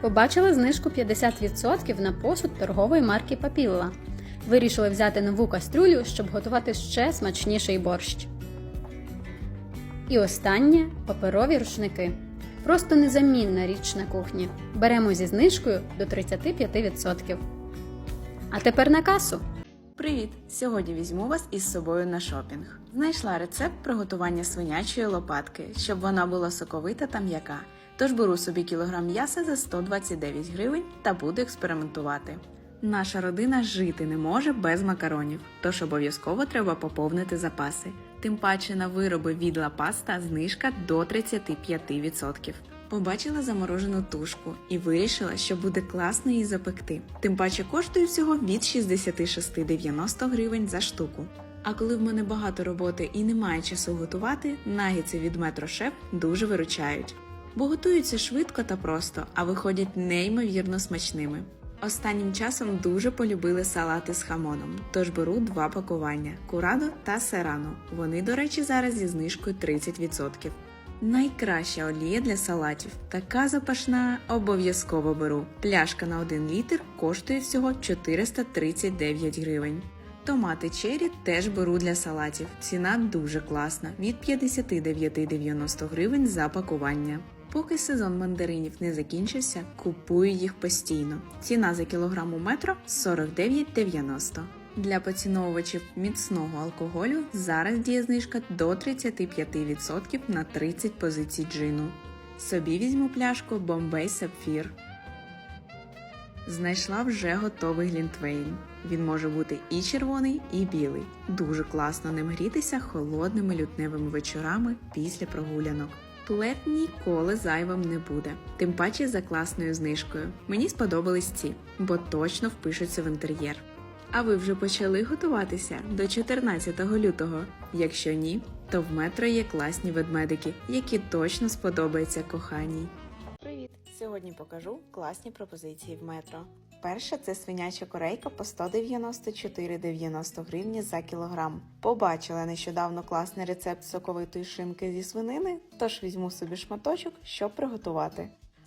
Побачили знижку 50% на посуд торгової марки Папілла. Вирішили взяти нову кастрюлю, щоб готувати ще смачніший борщ. І останнє паперові рушники. Просто незамінна річ на кухні. Беремо зі знижкою до 35%. А тепер на касу. Привіт! Сьогодні візьму вас із собою на шопінг. Знайшла рецепт приготування свинячої лопатки, щоб вона була соковита та м'яка. Тож беру собі кілограм м'яса за 129 гривень та буду експериментувати. Наша родина жити не може без макаронів, тож обов'язково треба поповнити запаси. Тим паче на вироби від Ла Паста знижка до 35%. Побачила заморожену тушку і вирішила, що буде класно її запекти. Тим паче коштує всього від 66,90 гривень за штуку. А коли в мене багато роботи і немає часу готувати, нагіци від Метро Шеф дуже виручають. Бо готуються швидко та просто, а виходять неймовірно смачними. Останнім часом дуже полюбили салати з хамоном, тож беру два пакування курадо та серано. Вони, до речі, зараз зі знижкою 30%. Найкраща олія для салатів. Така запашна обов'язково беру. Пляшка на 1 літр коштує всього 439 гривень. Томати чері теж беру для салатів. Ціна дуже класна від 59,90 гривень за пакування. Поки сезон мандаринів не закінчився, купую їх постійно. Ціна за кілограм у метро 49,90. Для поціновувачів міцного алкоголю зараз діє знижка до 35% на 30 позицій джину. Собі візьму пляшку Bombay Sapphire. Знайшла вже готовий глінтвейн. Він може бути і червоний, і білий. Дуже класно ним грітися холодними лютневими вечорами після прогулянок. Плед ніколи зайвим не буде, тим паче за класною знижкою. Мені сподобались ці, бо точно впишуться в інтер'єр. А ви вже почали готуватися до 14 лютого? Якщо ні, то в метро є класні ведмедики, які точно сподобаються коханій. Привіт! Сьогодні покажу класні пропозиції в метро. Перша це свиняча корейка по 194,90 гривні за кілограм. Побачила нещодавно класний рецепт соковитої шинки зі свинини, тож візьму собі шматочок, щоб приготувати.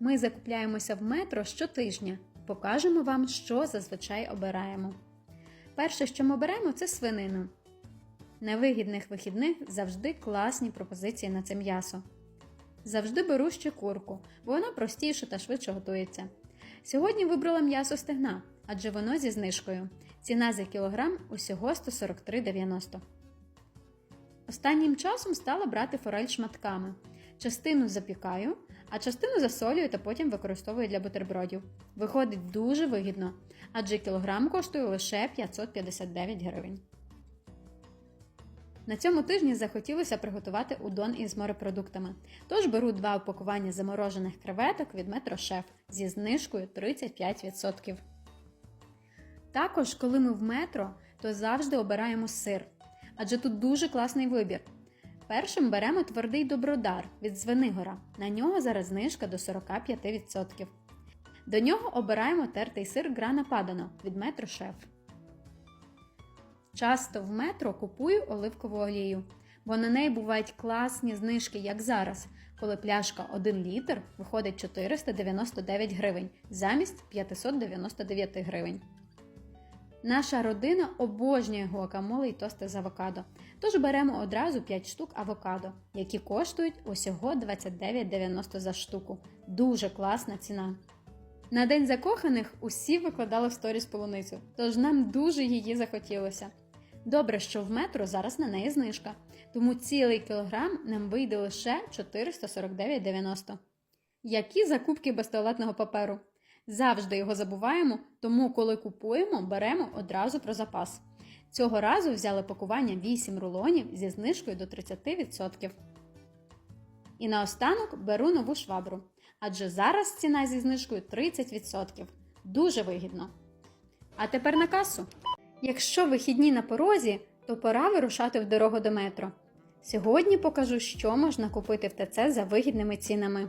Ми закупляємося в метро щотижня. Покажемо вам, що зазвичай обираємо. Перше, що ми беремо, це свинину. На вигідних вихідних завжди класні пропозиції на це м'ясо. Завжди беру ще курку, бо воно простіше та швидше готується. Сьогодні вибрала м'ясо стегна, адже воно зі знижкою. Ціна за кілограм усього 143,90. Останнім часом стала брати форель шматками. Частину запікаю, а частину засолюю та потім використовую для бутербродів. Виходить дуже вигідно, адже кілограм коштує лише 559 гривень. На цьому тижні захотілося приготувати удон із морепродуктами. Тож беру два упакування заморожених креветок від Метро Шеф зі знижкою 35%. Також, коли ми в метро, то завжди обираємо сир, адже тут дуже класний вибір. Першим беремо твердий добродар від Звенигора. На нього зараз знижка до 45%. До нього обираємо тертий сир Грана Падано від Метро Шеф. Часто в метро купую оливкову олію, бо на неї бувають класні знижки, як зараз, коли пляшка 1 літр виходить 499 гривень замість 599 гривень. Наша родина обожнює гуакамоле і тости з авокадо, тож беремо одразу 5 штук авокадо, які коштують усього 29,90 за штуку. Дуже класна ціна. На день закоханих усі викладали в сторіс полуницю, тож нам дуже її захотілося. Добре, що в метро зараз на неї знижка, тому цілий кілограм нам вийде лише 449,90. Які закупки без туалетного паперу? Завжди його забуваємо, тому коли купуємо, беремо одразу про запас. Цього разу взяли пакування 8 рулонів зі знижкою до 30%. І наостанок беру нову швабру, адже зараз ціна зі знижкою 30%. Дуже вигідно. А тепер на касу. Якщо вихідні на порозі, то пора вирушати в дорогу до метро. Сьогодні покажу, що можна купити в ТЦ за вигідними цінами.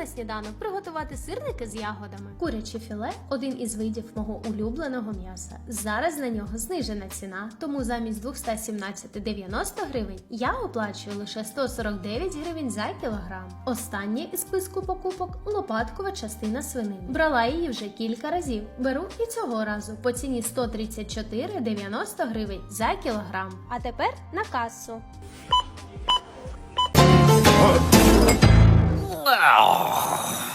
сніданок приготувати сирники з ягодами. Куряче філе один із видів мого улюбленого м'яса. Зараз на нього знижена ціна, тому замість 217,90 гривень я оплачую лише 149 гривень за кілограм. Останнє із списку покупок лопаткова частина свинини. Брала її вже кілька разів. Беру і цього разу по ціні 134,90 гривень за кілограм. А тепер на касу. わ